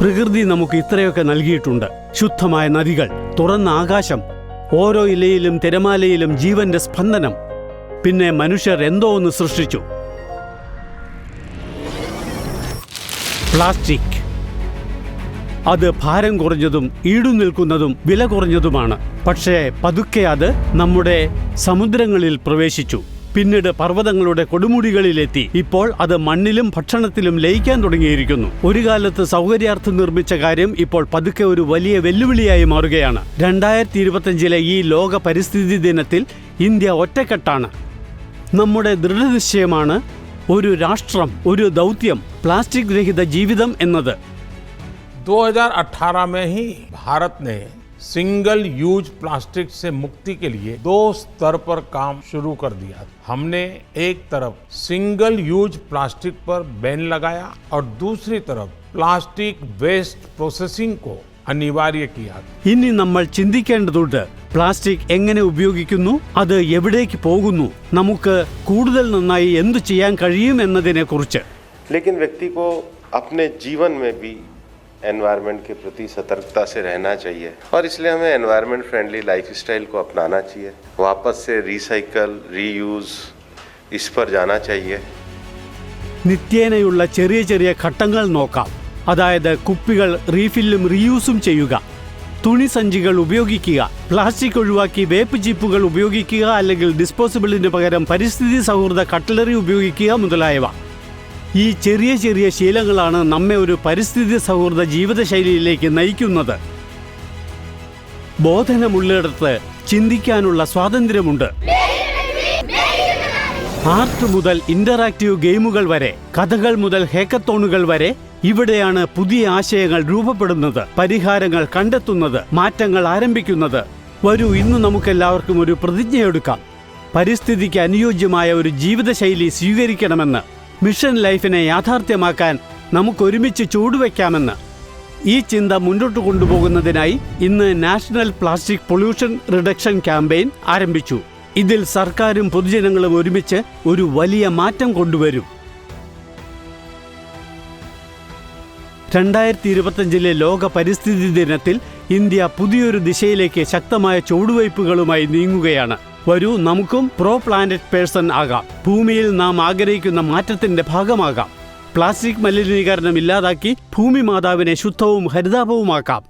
പ്രകൃതി നമുക്ക് ഇത്രയൊക്കെ നൽകിയിട്ടുണ്ട്. ശുദ്ധമായ നദികൾ തുറന്ന ആകാശം ഓരോ ഇലയിലും തിരമാലയിലും ജീവന്റെ സ്പന്ദനം. പിന്നെ മനുഷ്യർ എന്തോ ഒന്ന് സൃഷ്ടിച്ചു. പ്ലാസ്റ്റിക്. അത് ഭാരം കുറഞ്ഞതും ഈടു നിൽക്കുന്നതും വില കുറഞ്ഞതുമാണ്. പക്ഷേ പതുക്കെ അത് നമ്മുടെ സമുദ്രങ്ങളിൽ പ്രവേശിച്ചു. പിന്നീട് പർവ്വതങ്ങളുടെ കൊടുമുടികളിലെത്തി ഇപ്പോൾ അത് മണ്ണിലും ഭക്ഷണത്തിലും ലയിക്കാൻ തുടങ്ങിയിരിക്കുന്നു ഒരു കാലത്ത് സൗകര്യാർത്ഥം നിർമ്മിച്ച കാര്യം ഇപ്പോൾ പതുക്കെ ഒരു വലിയ വെല്ലുവിളിയായി മാറുകയാണ് രണ്ടായിരത്തി ഇരുപത്തഞ്ചിലെ ഈ ലോക പരിസ്ഥിതി ദിനത്തിൽ ഇന്ത്യ ഒറ്റക്കെട്ടാണ് നമ്മുടെ ദൃഢനിശ്ചയമാണ് ഒരു രാഷ്ട്രം ഒരു ദൗത്യം പ്ലാസ്റ്റിക് രഹിത ജീവിതം എന്നത് 2018 में ही भारत ने सिंगल यूज प्लास्टिक से मुक्ति के लिए दो स्तर पर काम शुरू कर दिया हमने एक तरफ सिंगल यूज प्लास्टिक पर बैन लगाया और दूसरी तरफ प्लास्टिक वेस्ट प्रोसेसिंग को अनिवार्य किया ഇനി നമ്മൾ ചിന്തിക്കേണ്ടതുണ്ട് പ്ലാസ്റ്റിക് എങ്ങനെ ഉപയോഗിക്കുന്നു അത് എവിടേക്ക് പോകുന്നു നമുക്ക് കൂടുതൽ നന്നായി എന്തു ചെയ്യാൻ കഴിയും എന്നതിനെ കുറിച്ച് लेकिन व्यक्ति को अपने जीवन में भी एनवायरनमेंट के प्रति सतर्कता से रहना चाहिए और इसलिए हमें एनवायरनमेंट फ्रेंडली लाइफस्टाइल को अपनाना चाहिए वापस से रिसाइकल रीयूज इस पर जाना चाहिए നിത്യേനയുള്ള ചെറിയ ചെറിയ ഘട്ടങ്ങൾ നോക്കാം അതായത് കുപ്പികൾ റീഫില്ലും റീയൂസും ചെയ്യുക തുണി സഞ്ചികൾ ഉപയോഗിക്കുക പ്ലാസ്റ്റിക് ഒഴിവാക്കി വേപ്പ് ചീപ്പുകൾ ഉപയോഗിക്കുക അല്ലെങ്കിൽ ഡിസ്പോസിബിളിന് പകരം പരിസ്ഥിതി സൗഹൃദ കട്ട്ലറി ഉപയോഗിക്കുക മുതലായവ ഈ ചെറിയ ചെറിയ ശീലങ്ങളാണ് നമ്മെ ഒരു പരിസ്ഥിതി സൗഹൃദ ജീവിതശൈലിയിലേക്ക് നയിക്കുന്നത്. ബോധനമുള്ളിടത്ത് ചിന്തിക്കാനുള്ള സ്വാതന്ത്ര്യമുണ്ട്. ആർട്ട് മുതൽ ഇന്ററാക്റ്റീവ് ഗെയിമുകൾ വരെ കഥകൾ മുതൽ ഹേക്കത്തോണുകൾ വരെ ഇവിടെയാണ് പുതിയ ആശയങ്ങൾ രൂപപ്പെടുന്നത് പരിഹാരങ്ങൾ കണ്ടെത്തുന്നത് മാറ്റങ്ങൾ ആരംഭിക്കുന്നത്. വരൂ ഇന്ന് നമുക്കെല്ലാവർക്കും ഒരു പ്രതിജ്ഞയെടുക്കാം. പരിസ്ഥിതിക്ക് അനുയോജ്യമായ ഒരു ജീവിതശൈലി സ്വീകരിക്കണമെന്ന്. മിഷൻ ലൈഫിനെ യാഥാർത്ഥ്യമാക്കാൻ നമുക്കൊരുമിച്ച് ചൂടുവെക്കാമെന്ന് ഈ ചിന്ത മുന്നോട്ട് കൊണ്ടുപോകുന്നതിനായി ഇന്ന് national plastic pollution reduction campaign ആരംഭിച്ചു. ഇതിൽ സർക്കാരും പൊതുജനങ്ങളും ഒരുമിച്ച് ഒരു വലിയ മാറ്റം കൊണ്ടുവരും. രണ്ടായിരത്തി ഇരുപത്തഞ്ചിലെ ലോക പരിസ്ഥിതി ദിനത്തിൽ ഇന്ത്യ പുതിയൊരു ദിശയിലേക്ക് ശക്തമായ ചുവടുവയ്പ്പുകളുമായി നീങ്ങുകയാണ്. വരൂ നമുക്കും പ്രോ പ്ലാനറ്റ് പേഴ്സൺ ആകാം. ഭൂമിയിൽ നാം ആഗ്രഹിക്കുന്ന മാറ്റത്തിന്റെ ഭാഗമാകാം. പ്ലാസ്റ്റിക് മലിനീകരണം ഇല്ലാതാക്കി ഭൂമി മാതാവിനെ ശുദ്ധവും ഹരിതാപവുമാക്കാം.